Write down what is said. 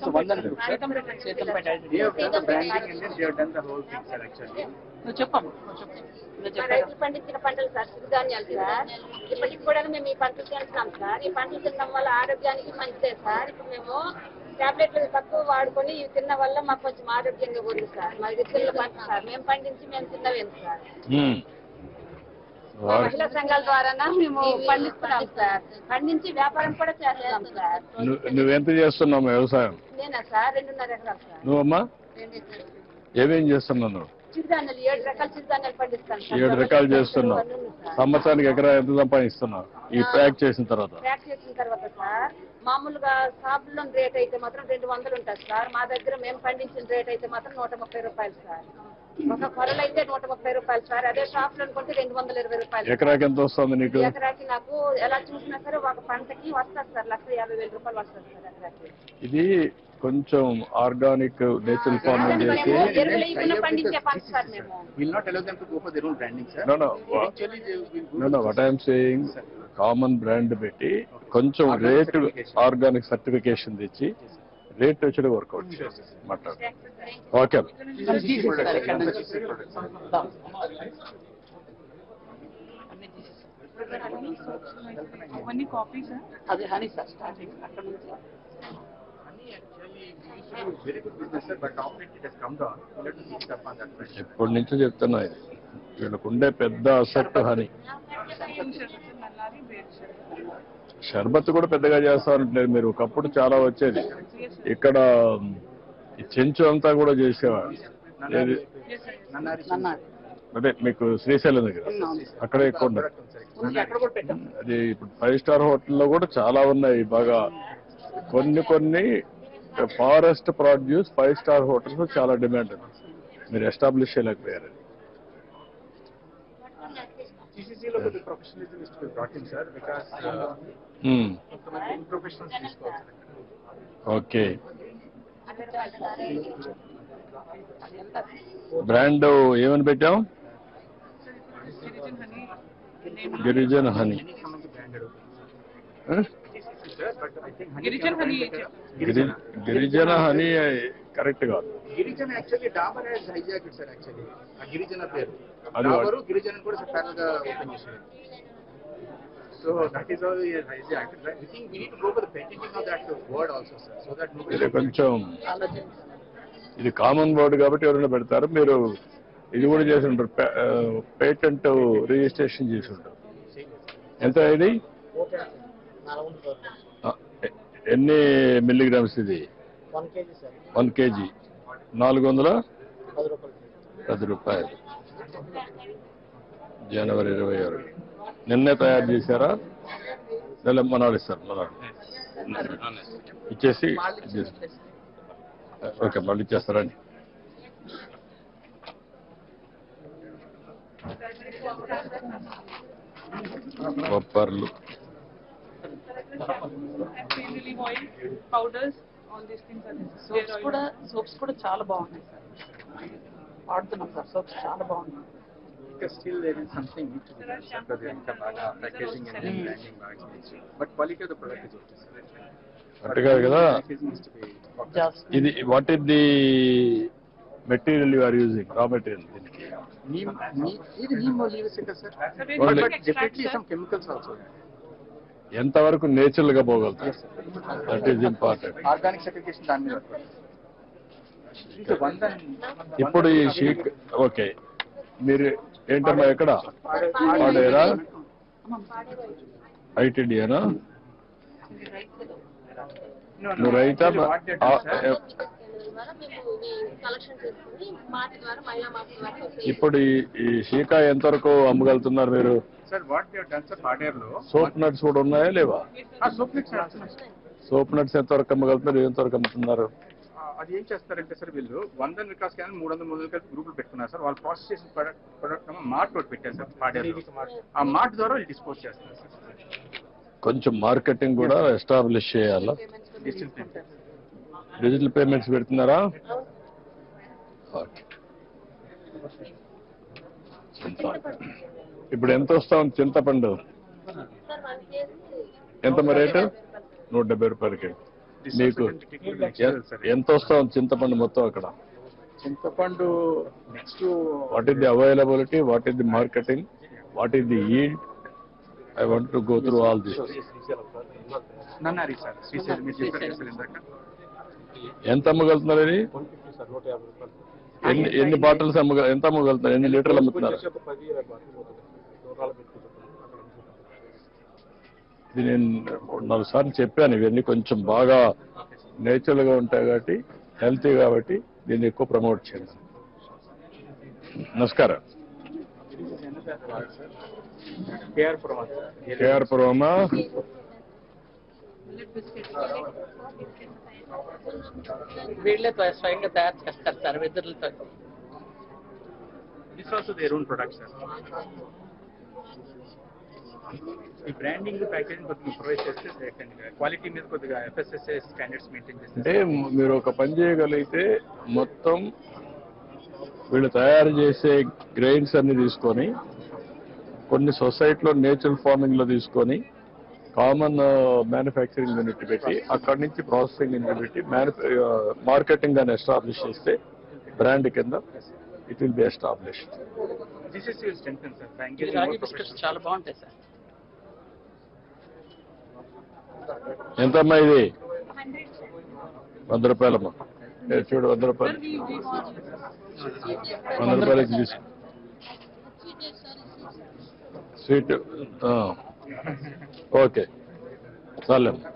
is a Vandan group, sir. Seethampeta They have done the branding and then they have done the whole thing, sir, actually. నువ్వు చెప్పమ్మా నువ్వు చెప్పు. నువ్వు మా చెప్పాను రైతులు పండించిన పంటలు సార్ సిరిధాన్యాలు సార్. ఇప్పటికి కూడా మేము ఈ పంటలు తింటున్నాం సార్. ఈ పంటలు తినడం వల్ల ఆరోగ్యానికి మంచిదే సార్. ఇప్పుడు మేము టాబ్లెట్లు తక్కువ వాడుకొని ఇవి తిన్న వల్ల మాకు కొంచెం ఆరోగ్యంగా ఉంది సార్. మా విత్తనాల పంట సార్. మేము పండించి మేము తిన్నవేం సార్. మా మహిళా సంఘాల ద్వారా మేము పండిస్తున్నాం? సార్ పండించి వ్యాపారం కూడా చేస్తున్నాం సార్. నువ్వు నువ్వెంత చేస్తున్నావు వ్యవసాయం? నేనా సార్? రెండున్నర ఎకరాలు సార్. నువ్వమ్మా. ఏమేం చేస్తున్నావు నువ్వు? చిరుధాన్యాలు ఏడు రకాల చిరుధాన్యాలు పండిస్తాను ఏడు రకాలు చేస్తున్నావు. సంవత్సరానికి ఎకరా ఎంత సంపాదిస్తున్నావు? ఈ ప్యాక్ చేసిన తర్వాత. ప్యాక్ చేసిన తర్వాత సార్ మామూలుగా షాపుల్లో రేట్ అయితే మాత్రం రెండు వందలు ఉంటుంది సార్. మా దగ్గర మేము పండించిన రేట్ అయితే మాత్రం నూట ముప్పై రూపాయలు సార్. ఒక కొరలు అయితే నూట ముప్పై రూపాయలు సార్. అదే షాప్లో కొంటే రెండు వందల ఇరవై రూపాయలు. ఎకరాకి ఎంత వస్తుంది నీకు? ఎకరాకి నాకు ఎలా చూసినా సరే ఒక పంటకి వస్తుంది సార్. లక్ష యాభై వేల రూపాయలు వస్తుంది సార్ ఎకరాకి. ఇది కొంచెం ఆర్గానిక్ నేచురల్ ఫార్మింగ్ చేసి పండించే పంట సార్ మేము. No no what I'm saying common brand పెట్టి కొంచెం రేట్ ఆర్గానిక్ సర్టిఫికేషన్ తెచ్చి రేట్ వచ్చి వర్కౌట్ మాట్లాడు ఓకే అవన్నీ కాపీస్ అది హనీ సార్ స్టార్టింగ్ అక్కడ నుంచి. ఎప్పటి నుంచో చెప్తున్నా ఇది. వీళ్ళకు ఉండే పెద్ద అసెట్ హని. షర్బత్ కూడా పెద్దగా చేస్తారంటలేదు మీరు. ఒకప్పుడు చాలా వచ్చేది. ఇక్కడ ఈ చెంచు అంతా కూడా చేసేవారు. అదే మీకు శ్రీశైలం దగ్గర. అక్కడే ఎక్కువ ఉండదు. అది ఇప్పుడు ఫైవ్ స్టార్ హోటల్లో కూడా చాలా ఉన్నాయి. బాగా కొన్ని కొన్ని forest produce five star hotels చాలా డిమాండ్. ఉంది మీరు ఎస్టాబ్లిష్ చేయలేకపోయారు. GCC లో కొద్ది professionalism is to be brought in, sir, because, uh, మ్మ్. కొంతమంది unprofessionals తీసుకోవాలి, sir. ఓకే అది ఎంత బ్రాండ్ ఏమని పెట్టాం Girijan honey Girijana honey correct కాదు. Girijana actually Dabur has hijack sir actually. ఆ గిరిజన పేరు. అది డాబరు గిరిజన కూడా ప్యారల్గా ఓపెన్ చేశారు. So that is all hijack I think we need to go for the patenting of that word also sir so that ఇది కొంచెం ఇది కామన్ వర్డ్ కాబట్టి ఎవరైనా పెడతారు. మీరు ఇది కూడా చేసి ఉంటారు. పేటెంట్ రిజిస్ట్రేషన్ చేసి ఉంటారు. ఎంత ఇది? ఎన్ని మిల్లీగ్రామ్స్ ఇది? One KG sir. నాలుగు వందల పది రూపాయలు జనవరి ఇరవై ఆరు. నిన్నే తయారు చేశారా? లేదా మనాడు ఇస్తారు మనాడు ఇచ్చేసి ఓకే మళ్ళీ ఇచ్చేస్తారండి బొప్పర్లు పౌడర్స్ సోప్స్ కూడా సోప్స్ కూడా చాలా బాగున్నాయి సార్. వాడుతున్నాం సార్ సోప్స్ చాలా బాగున్నాయి. ఇంకా స్టిల్ దేర్ ఇస్ సంథింగ్ ఇంకా బాగా ప్యాకేజింగ్ అండ్ బ్రాండింగ్ బాగా but quality of the product is కాదు కదా ఇది what is the material you are using raw material దీనికి నీమ్ ఇది neem leaves sir but definitely some chemicals also ఎంతవరకు నేచురల్గా పోగలుగుతారు that is important organic certification దాని మీద. ఇంకా వంద ఇప్పుడు ఈ షీక్ ఓకే. మీరు ఏంటమ్మా ఎక్కడ? పాడేరా ఐటీడీనా నువ్వు రైతా ద్వారా మేము కలెక్షన్ చేసుకుని మాటి ద్వారా మహిళా మాటి ద్వారా ఇప్పుడు ఈ ఈ షీకా ఎంతవరకు అమ్మగలుగుతున్నారు మీరు? Sir what they done sir పాడేరులో soap nuts కూడా ఉన్నాయా లేవా? సోప్ నట్స్ ఎంతవరకు అమ్మగలుగుతున్నారు? ఎంతవరకు అమ్ముతున్నారు? అది ఏం చేస్తారంటే సార్ వీళ్ళు వంద వికాస్ కానీ మూడు వందల మూడు వందల కలిపి గ్రూపులు పెట్టుకున్నారు సార్ వాళ్ళు ప్రాసెస్ చేసిన ప్రొడక్ట్ ప్రొడక్ట్ మార్ట్ ఒకటి పెట్టారు సార్ పాడేరు ఆ మార్ట్ ద్వారా వాళ్ళు డిస్పోజ్ చేస్తారు సార్ కొంచెం మార్కెటింగ్ కూడా ఎస్టాబ్లిష్ చేయాలా? డిజిటల్ పేమెంట్ డిజిటల్ పేమెంట్స్ పెడుతున్నారా ఇప్పుడు ఎంత వస్తా? ఉంది చింతపండు. ఎంత మరి రేటు? నూట డెబ్బై రూపాయలకి మీకు ఎంత వస్తాం చింతపండు మొత్తం అక్కడ? చింతపండు next what is the availability what is the marketing what is the yield I want to go through all this ఎంత అమ్మగలుగుతున్నారు ఎన్ని ఎన్ని బాటిల్స్ అమ్మగ ఎంత అమ్మగలుగుతున్నారు? ఎన్ని లీటర్లు అమ్ముతున్నారు. ఇది నేను నాలుగు సార్లు చెప్పాను ఇవన్నీ కొంచెం బాగా నేచురల్గా ఉంటాయి కాబట్టి హెల్తీ కాబట్టి దీన్ని ఎక్కువ ప్రమోట్ చేయండి నమస్కారం. కేఆర్ పురమా వీళ్ళే స్వయంగా తయారు చేస్తారు sir వెదురులతో. This also their own product sir ఈ బ్రాండింగ్ ప్యాకేజింగ్ కొద్దిగా ప్రొవైడ్ చేస్తే క్వాలిటీ మీద కొద్దిగా ఎఫ్ఎస్ఎస్ఏ స్టాండర్డ్స్ మెయింటైన్ చేస్తే అంటే మీరు ఒక పని చేయగలిగితే మొత్తం వీళ్ళు తయారు చేసే గ్రెయిన్స్ అన్ని తీసుకొని కొన్ని సొసైటీలో నేచురల్ ఫార్మింగ్లో తీసుకొని కామన్ మ్యానుఫ్యాక్చరింగ్ యూనిట్ పెట్టి అక్కడి నుంచి ప్రాసెసింగ్ యూనిట్ పెట్టి మార్కెటింగ్ అని ఎస్టాబ్లిష్ చేస్తే బ్రాండ్ కింద it will be established strength sir ఇది? ఎంతమ్మా వంద రూపాయలమ్మా. చూడు వంద రూపాయలు. వంద రూపాయలకి తీసుకో. Sweet okay చాలేమ్మా